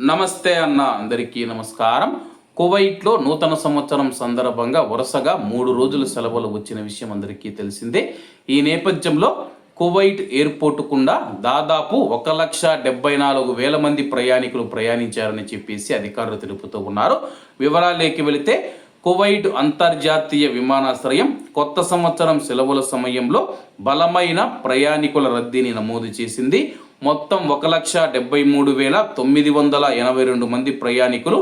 నమస్తే అన్న అందరికీ నమస్కారం. కువైట్లో నూతన సంవత్సరం సందర్భంగా వరుసగా మూడు రోజుల సెలవులు వచ్చిన విషయం అందరికీ తెలిసిందే. ఈ నేపథ్యంలో కువైట్ ఎయిర్పోర్ట్ కుండా దాదాపు ఒక లక్ష డెబ్బై నాలుగు వేల మంది ప్రయాణికులు ప్రయాణించారని చెప్పేసి అధికారులు తెలుపుతూ ఉన్నారు. వివరాలేకి వెళితే కువైట్ అంతర్జాతీయ విమానాశ్రయం కొత్త సంవత్సరం సెలవుల సమయంలో బలమైన ప్రయాణికుల రద్దీని నమోదు చేసింది. మొత్తం ఒక లక్ష డెబ్బై మూడు వేల తొమ్మిది వందల ఎనభై రెండు మంది ప్రయాణికులు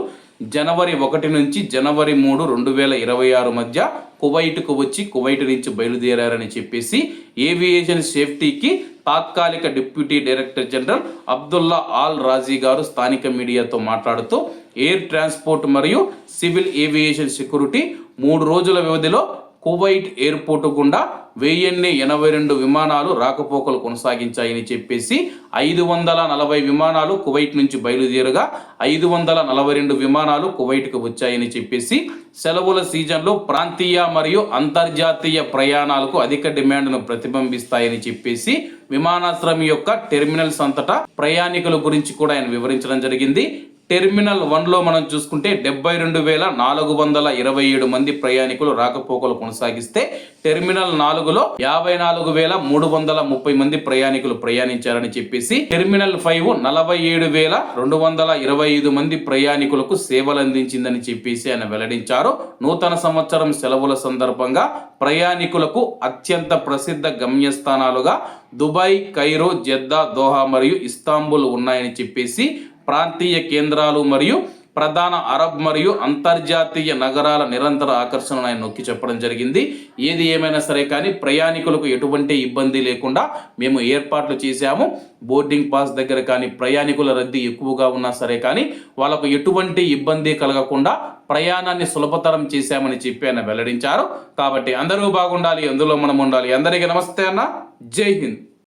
జనవరి ఒకటి నుంచి జనవరి మూడు రెండు వేల ఇరవై ఆరు మధ్య కువైట్కు వచ్చి కువైట్ నుంచి బయలుదేరారని చెప్పేసి ఏవియేషన్ సేఫ్టీకి తాత్కాలిక deputy director general Abdullah al Raji గారు స్థానిక మీడియాతో మాట్లాడుతూ ఎయిర్ ట్రాన్స్పోర్ట్ మరియు సివిల్ ఏవియేషన్ సెక్యూరిటీ మూడు రోజుల వ్యవధిలో కువైట్ ఎయిర్పోర్టు గుండా వెయ్యిన్ని ఎనభై రెండు విమానాలు రాకపోకలు కొనసాగించాయని చెప్పేసి ఐదు వందల నలభై విమానాలు కువైట్ నుంచి బయలుదేరగా ఐదు వందల నలభై రెండు విమానాలు కువైట్కు వచ్చాయని చెప్పేసి సెలవుల సీజన్లో ప్రాంతీయ మరియు అంతర్జాతీయ ప్రయాణాలకు అధిక డిమాండ్ను ప్రతిబింబిస్తాయని చెప్పేసి విమానాశ్రయం యొక్క టెర్మినల్స్ అంతటా ప్రయాణికుల గురించి కూడా ఆయన వివరించడం జరిగింది. టెర్మినల్ వన్లో మనం చూసుకుంటే డెబ్బై రెండు వేల నాలుగు వందల ఇరవై ఏడు మంది ప్రయాణికులు రాకపోకలు కొనసాగిస్తే టెర్మినల్ నాలుగులో యాభై నాలుగు వేల మూడు వందల ముప్పై మంది ప్రయాణికులు ప్రయాణించారని చెప్పేసి టెర్మినల్ ఫైవ్ నలభై ఏడు వేల రెండు వందల ఇరవై ఐదు మంది ప్రయాణికులకు సేవలు అందించిందని చెప్పేసి ఆయన వెల్లడించారు. నూతన సంవత్సరం సెలవుల సందర్భంగా ప్రయాణికులకు అత్యంత ప్రసిద్ధ గమ్యస్థానాలుగా దుబాయ్ కైరో జెద్దా దోహా మరియు ఇస్తాంబుల్ ఉన్నాయని చెప్పేసి ప్రాంతీయ కేంద్రాలు మరియు ప్రధాన అరబ్ మరియు అంతర్జాతీయ నగరాల నిరంతర ఆకర్షణను ఆయన నొక్కి చెప్పడం జరిగింది. ఏది ఏమైనా సరే కానీ ప్రయాణికులకు ఎటువంటి ఇబ్బంది లేకుండా మేము ఏర్పాట్లు చేశాము. బోర్డింగ్ పాస్ దగ్గర కానీ ప్రయాణికుల రద్దీ ఎక్కువగా ఉన్నా సరే కానీ వాళ్ళకు ఎటువంటి ఇబ్బంది కలగకుండా ప్రయాణాన్ని సులభతరం చేశామని చెప్పి ఆయన వెల్లడించారు. కాబట్టి అందరూ బాగుండాలి అందులో మనం ఉండాలి. అందరికీ నమస్తే అన్న. జై హింద్.